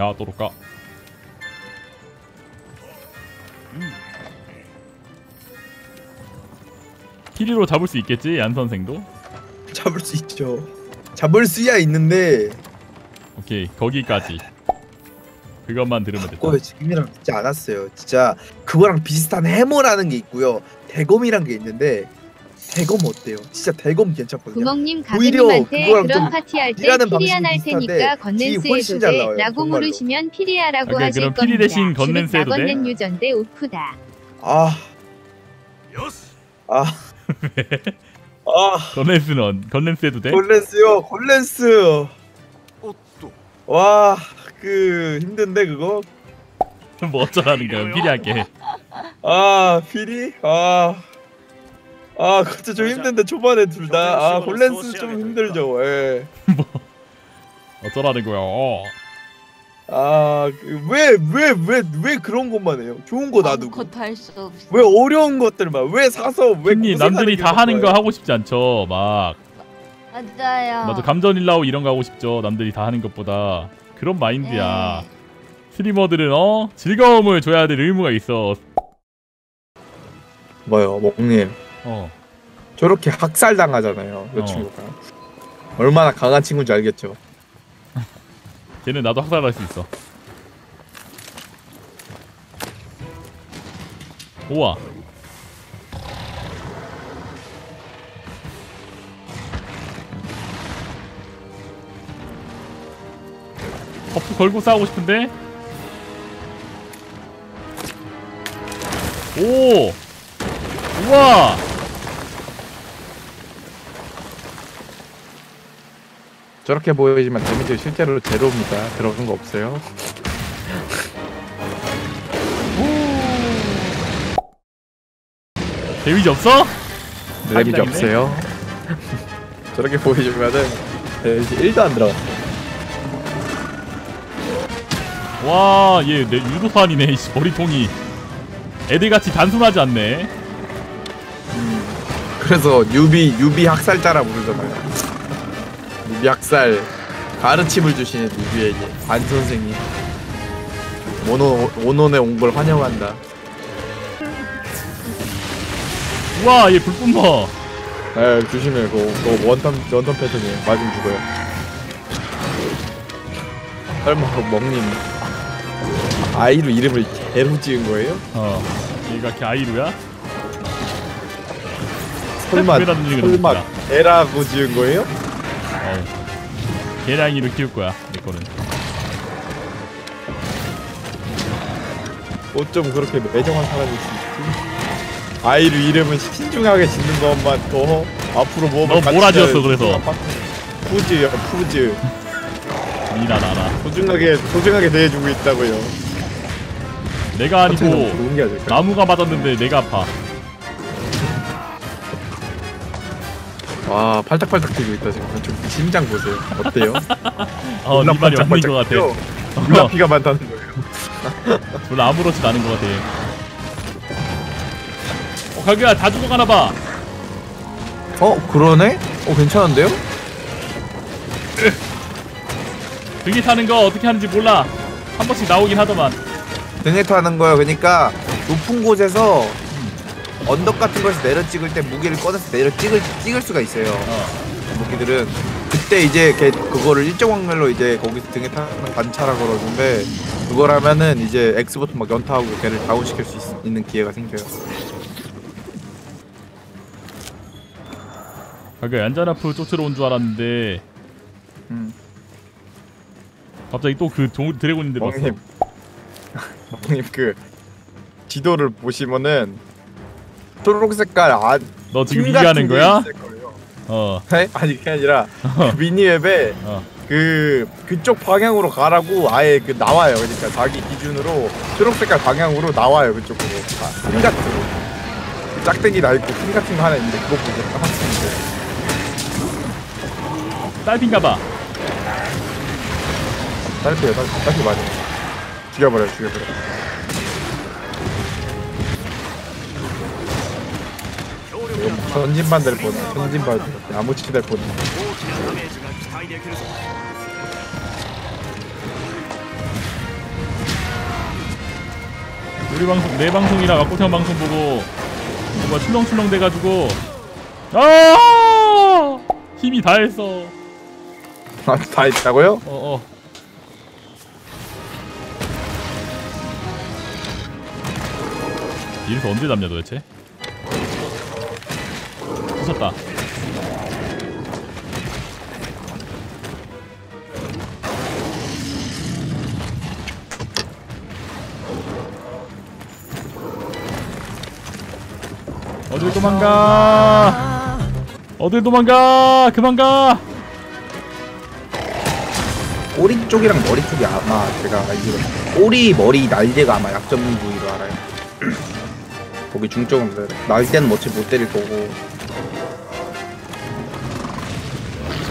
야 또로까 피리로 잡을 수 있겠지 얀 선생도 잡을 수 있죠. 잡을 수야 있는데 오케이 거기까지 그것만 들으면 됐다 그거 지금이랑 듣지 않았어요. 진짜 그거랑 비슷한 해머라는 게 있고요. 대검이란 게 있는데 대검 어때요? 진짜 대검 괜찮거든요. 구멍님 그거랑 그런 좀 파티할 때날 방식이 테니까 건넨스 해도 잘돼 라고. 물으시면 피리아라고 오케이, 하실 그럼 겁니다. 피리 대신 건넨스 해도 돼? 건넨 유전대 우프다. 아, 아, 아, 건넨스는 건넨스 해도 돼? 골렌스요, 골렌스. 와, 그 힘든데 그거. 뭐 어쩌라는 거야 피리할게 아, 피리? 아. 아, 그것도 좀 힘든데 초반에 둘 다. 아, 골렌스 좀 힘들죠. 예. 어쩌라는 거야 어. 아, 그 왜, 왜, 왜, 왜 그런 것만 해요? 좋은 거 놔두고. 왜 어려운 것들만? 왜 사서 왜? 형님 고생하는 남들이 게다 하는 거? 하고 싶지 않죠 막 맞아요. 맞아 감전일라오 이런 거 하고 싶죠 남들이 다 하는 것보다 그런 마인드야 네. 스트리머들은 어 즐거움을 줘야 될 의무가 있어 뭐요, 목님? 어 저렇게 학살 당하잖아요. 그 어. 친구가. 얼마나 강한 친구인지 알겠죠. 걔는 나도 학살할 수 있어 우와 버프 걸고 싸우고 싶은데 오 우와 저렇게 보이지만 데미지 실제로 제로입니다. 들어간 거 없어요. 데미지 없어? 데미지 사기당이네. 없어요. 저렇게 보이지만은 데미지 1도 안 들어가. 와, 얘 내 유도판이네. 이 머리통이. 애들같이 단순하지 않네. 그래서 유비 유비 학살자라 부르잖아요. 학살 가르침을 주시는 유비에게 반 선생님. 오노 오논에 온 걸 환영한다. 우와, 얘 불뿜어. 에 조심해. 그거, 그거 원턴 원턴 패턴이에요. 맞으면 죽어요. 설마 그 먹님 아이로 이름을 개로 지은 거예요? 어. 얘가 걔 아이루야? 설마 왜 나는 이거 설마 누구야? 개라고 지은 거예요? 어. 개량이를 키울 거야, 내 거는. 어쩜 그렇게 매정한 사람이 있지? 아이로 이름은 신중하게 짓는 것만 더 앞으로 뭐너 몰아지었어, 그래서. 푸즈요 푸즈 니나 나나. 소중하게 소중하게 대해주고 있다고요. 내가 아니고? 나무가 맞았는데 내가 아파. 와 팔딱팔딱 뛰고 있다 지금. 좀 심장 보세요. 어때요? 어, 네 말이 맞는 것 같아. 눈앞이가 많다는 거예요. 별로 아무렇지도 않은 것 같아. 어, 가그야 다 죽어가나 봐. 어 그러네? 어 괜찮은데요? 등에 타는 거 어떻게 하는지 몰라. 한 번씩 나오긴 하더만. 등에 타는 거요. 그러니까 높은 곳에서 언덕 같은 곳에서 내려 찍을 때 무게를 꺼내서 내려 찍을 찍을 수가 있어요. 어. 무기들은 그때 이제 걔 그거를 일정 확률로 이제 거기서 등에 타는 관차라 그러는데 그걸 하면은 이제 X 버튼 막 연타하고 걔를 다운시킬 수 있, 있는 기회가 생겨요. 가그야 얀자나프 쫓으러 온 줄 알았는데 음. 갑자기 또 그 드래곤인데 봤어. 멍님 그 지도를 보시면은 초록 색깔 안. 너 지금 게 거야? 어. 네? 아니 그게 아니라 그 미니맵에 어. 그 그쪽 방향으로 가라고 아예 그 나와요. 그러니까 자기 기준으로 초록 색깔 방향으로 나와요. 그쪽으로. 아, 팀 같은 거. 그 짝대기 나 있고 팀 같은 거 하나 있는데 그거 보고 하시는데 딸핀가봐. 딸피요, 딸피, 딸피 맞아. 죽여버려, 죽여버려. 전진반 될 뻔. 전진발 아무치 될 뻔. 우리 방송 내 방송이라 막고태원 방송 보고 뭔가 출렁출렁 돼가지고 아 힘이 다했어. 아다 했다고요? 어 어. 이래서 언제 잡냐 도대체? 부쉈다. 어딜 도망가? 어딜 도망가? 그만 가! 꼬리 쪽이랑 머리 쪽이 아마 제가 알기로 꼬리 머리 날개가 아마 약점 부위로 알아요. 거기 중점은 날개는 뭐지 못 때릴 거고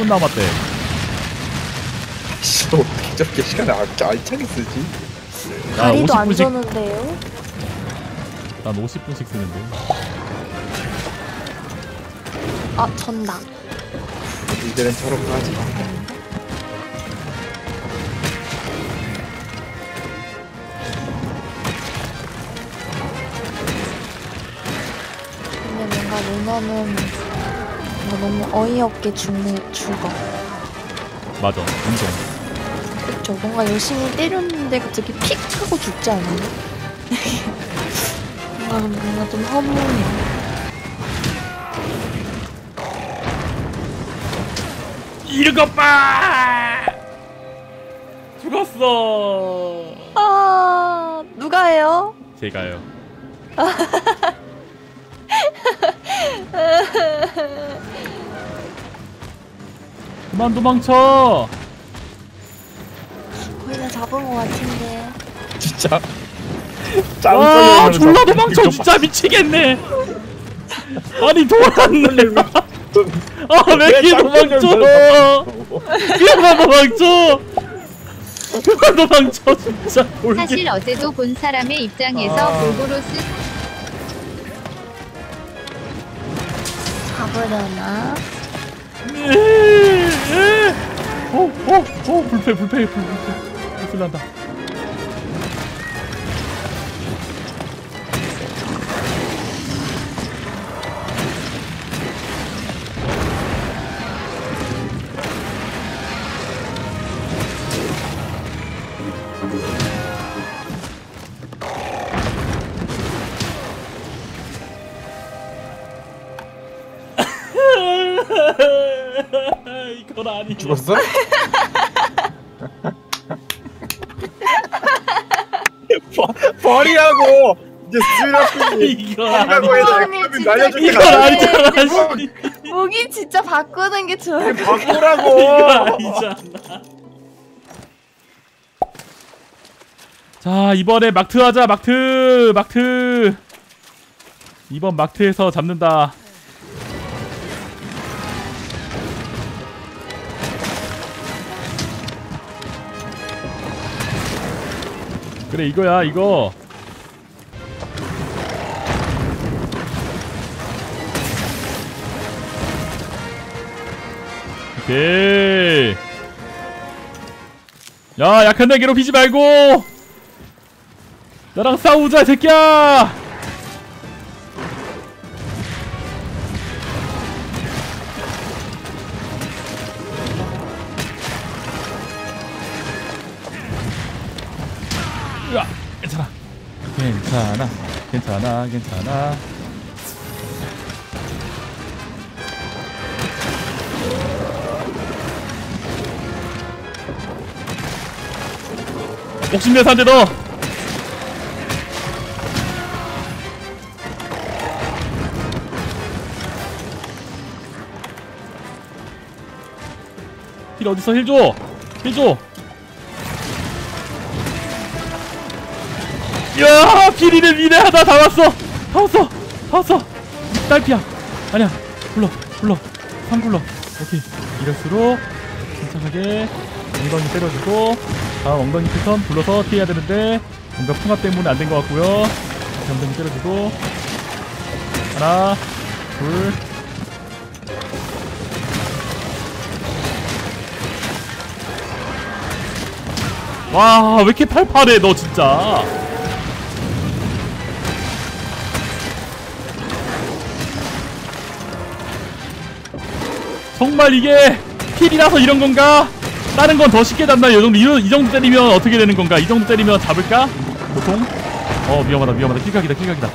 10분 남았대 씨 어떻게 저렇게 시간을 알, 알차게 쓰지? 나 다리도 안 50분씩 쩌는데요? 난 50분씩 쓰는데 아 전다. 이제는 저렇게 하지 마. 근데 뭔가 루너는 뭔가 너무 어이없게 죽네 죽어. 맞아 인정 그쵸? 뭔가 열심히 때렸는데 갑자기 픽 하고 죽지 않아요? 뭔가 뭔가 좀 허무해. 일곱 번 죽었어 아 누가 해요? 제가요 그만 도망쳐. 거의 다 잡은 것 같은데. 진짜. 와짱 졸라 도망쳐. 진짜 미치겠네. 아니 돌았네. 아왜 이렇게 도망쳐? 그만 도망쳐? 그만 도망쳐 진짜. 사실 어제도 본 사람의 입장에서 아. 골고루 쓰 잡으려나? 불패, 불패, 불, 불패. 불 난다. 이건. 죽었어? 버- 버리라고! 이제 해서 진짜. 날려줄 이건 때가 아니잖아. 씨. 무기 진짜. 바꾸는 게 좋을 것 이건 바꾸라고! 아니잖아. 자 이번에 막트 하자 막트! 막트! 이번 막트에서 잡는다 그래 이거야 이거. 오케이. 야 약한 날 괴롭히지 말고. 나랑 싸우자 이 새끼야 괜찮아. 괜찮아 괜찮아. 목숨내 산대 너! 힐 어딨어? 힐 줘! 힐 줘! 야 비리는 위대하다 다 왔어. 다 왔어. 다 왔어. 딸피야. 아니야. 불러. 상 불러. 오케이. 이럴수록 침착하게 엉덩이 때려주고 다음 엉덩이 패턴 불러서 피해야 되는데 뭔가 풍압 때문에 안 된 것 같고요. 다시 엉덩이 때려주고. 하나 둘. 와, 왜 이렇게 팔팔해, 너 진짜. 정말 이게 필이라서 이런 건가? 다른 건 더 쉽게 잡나요? 이 정도, 이, 이 정도 때리면 어떻게 되는 건가? 이 정도 때리면 잡을까? 보통? 어 위험하다 위험하다 킬각이다 킬각이다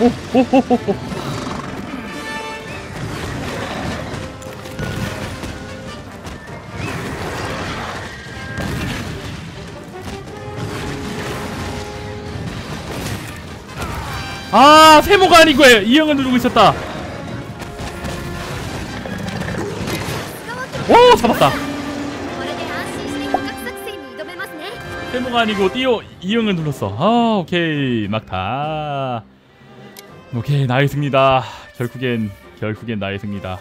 오호호호호 아 세모가 아니고 이형을 누르고 있었다. 오 잡았다. 세모가 아니고 띠오 이형을 눌렀어. 아 오케이. 막타. 오케이 나의 승리다. 결국엔 결국엔 나의 승리다.